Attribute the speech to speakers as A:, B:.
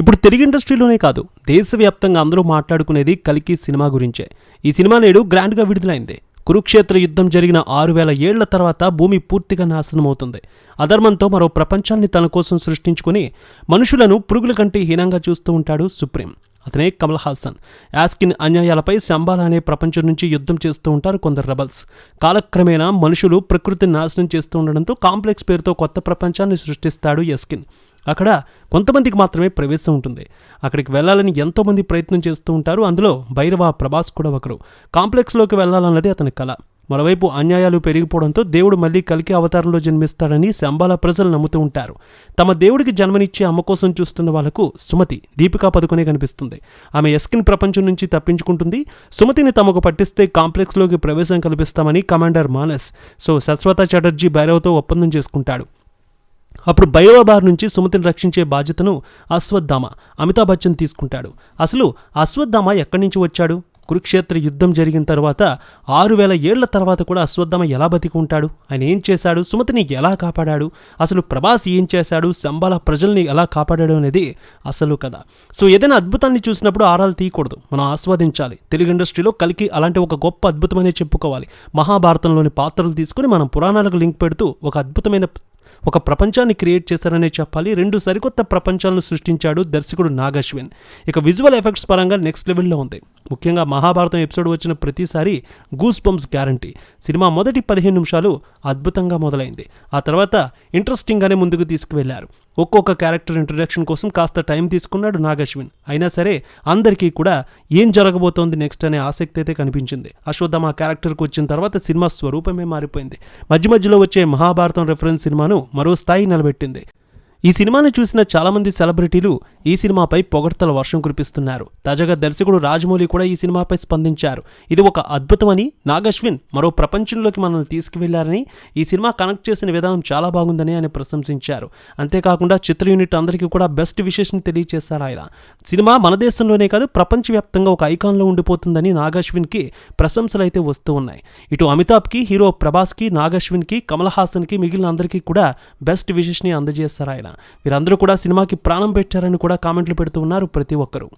A: ఇప్పుడు తెలుగు ఇండస్ట్రీలోనే కాదు దేశవ్యాప్తంగా అందరూ మాట్లాడుకునేది కలికి సినిమా గురించే. ఈ సినిమా నేడు గ్రాండ్గా విడుదలైంది. కురుక్షేత్ర యుద్ధం జరిగిన ఆరు వేల ఏళ్ళ తర్వాత భూమి పూర్తిగా నాశనమవుతుంది. అధర్మంతో మరో ప్రపంచాన్ని తన కోసం సృష్టించుకుని మనుషులను పురుగుల కంటే హీనంగా చూస్తూ ఉంటాడు సుప్రీం. అతనే కమల్ హాసన్. యాస్కిన్ అన్యాయాలపై శంబాల అనే ప్రపంచం నుంచి యుద్ధం చేస్తూ ఉంటారు కొందరు రెబల్స్. కాలక్రమేణా మనుషులు ప్రకృతిని నాశనం చేస్తూ ఉండడంతో కాంప్లెక్స్ పేరుతో కొత్త ప్రపంచాన్ని సృష్టిస్తాడు యస్కిన్. అక్కడ కొంతమందికి మాత్రమే ప్రవేశం ఉంటుంది. అక్కడికి వెళ్ళాలని ఎంతోమంది ప్రయత్నం చేస్తూ ఉంటారు. అందులో భైరవ ప్రభాస్ కూడా ఒకరు. కాంప్లెక్స్లోకి వెళ్ళాలన్నది అతని కళ మరోవైపు అన్యాయాలు పెరిగిపోవడంతో దేవుడు మళ్ళీ కలికి అవతారంలో జన్మిస్తాడని శంబాల ప్రజలు నమ్ముతూ ఉంటారు. తమ దేవుడికి జన్మనిచ్చే అమ్మ కోసం చూస్తున్న వాళ్ళకు సుమతి దీపికా పదుకునే కనిపిస్తుంది. ఆమె ఎస్కిన్ ప్రపంచం నుంచి తప్పించుకుంటుంది. సుమతిని తమకు పట్టిస్తే కాంప్లెక్స్లోకి ప్రవేశం కల్పిస్తామని కమాండర్ మానస్. సో సత్వత చటర్జీ భైరవ్తో ఒప్పందం చేసుకుంటాడు. అప్పుడు బయోబార్ నుంచి సుమతిని రక్షించే బాధ్యతను అశ్వత్థామ అమితాబ్ బచ్చన్ తీసుకుంటాడు. అసలు అశ్వత్థామ ఎక్కడి నుంచి వచ్చాడు? కురుక్షేత్ర యుద్ధం జరిగిన తర్వాత ఆరు వేల ఏళ్ళ తర్వాత కూడా అశ్వత్థామ ఎలా బతికి ఉంటాడు? ఆయన ఏం చేశాడు? సుమతిని ఎలా కాపాడాడు? అసలు ప్రభాస్ ఏం చేశాడు? సంబాల ప్రజల్ని ఎలా కాపాడాడు అనేది అసలు కదా సో ఏదైనా అద్భుతాన్ని చూసినప్పుడు ఆరాలు తీయకూడదు. మనం ఆస్వాదించాలి. తెలుగు ఇండస్ట్రీలో కలికి అలాంటి ఒక గొప్ప అద్భుతమనే చెప్పుకోవాలి. మహాభారతంలోని పాత్రలు తీసుకుని మనం పురాణాలకు లింక్ పెడుతూ ఒక అద్భుతమైన ఒక ప్రపంచాన్ని క్రియేట్ చేశారనే చెప్పాలి. రెండు సరికొత్త ప్రపంచాలను సృష్టించాడు దర్శకుడు నాగశ్విన్. ఇక విజువల్ ఎఫెక్ట్స్ పరంగా నెక్స్ట్ లెవెల్లో ఉంది. ముఖ్యంగా మహాభారతం ఎపిసోడ్ వచ్చిన ప్రతిసారి గూస్ బంప్స్ గ్యారంటీ సినిమా మొదటి పదిహేను నిమిషాలు అద్భుతంగా మొదలైంది. ఆ తర్వాత ఇంట్రెస్టింగ్గానే ముందుకు తీసుకువెళ్ళారు. ఒక్కొక్క క్యారెక్టర్ ఇంట్రడక్షన్ కోసం కాస్త టైం తీసుకున్నాడు నాగశ్విన్. అయినా సరే అందరికీ కూడా ఏం జరగబోతోంది నెక్స్ట్ అనే ఆసక్తి అయితే కనిపించింది. అశ్వత్థమ ఆ క్యారెక్టర్కి వచ్చిన తర్వాత సినిమా స్వరూపమే మారిపోయింది. మధ్య మధ్యలో వచ్చే మహాభారతం రెఫరెన్స్ సినిమాను మరో స్థాయి నిలబెట్టింది. ఈ సినిమాను చూసిన చాలామంది సెలబ్రిటీలు ఈ సినిమాపై పొగడ్తల వర్షం కురిపిస్తున్నారు. తాజాగా దర్శకుడు రాజమౌళి కూడా ఈ సినిమాపై స్పందించారు. ఇది ఒక అద్భుతమని నాగశ్విన్ మరో ప్రపంచంలోకి మనల్ని తీసుకువెళ్ళారని ఈ సినిమా కనెక్ట్ చేసిన విధానం చాలా బాగుందని ఆయన ప్రశంసించారు. అంతేకాకుండా చిత్ర యూనిట్ అందరికీ కూడా బెస్ట్ విశేషం తెలియజేశారు ఆయన. సినిమా మన దేశంలోనే కాదు ప్రపంచవ్యాప్తంగా ఒక ఐకాన్లో ఉండిపోతుందని నాగశ్విన్కి ప్రశంసలు అయితే వస్తూ ఉన్నాయి. ఇటు అమితాబ్కి హీరో ప్రభాస్కి నాగశ్విన్కి కమల్ హాసన్కి మిగిలిన అందరికీ కూడా బెస్ట్ విషెస్ని అందజేశారు ఆయన. వీరందరూ కూడా సినిమాకి ప్రాణం పెట్టారని కూడా కామెంట్లు పెడుతూ ఉన్నారు ప్రతి ఒక్కరూ.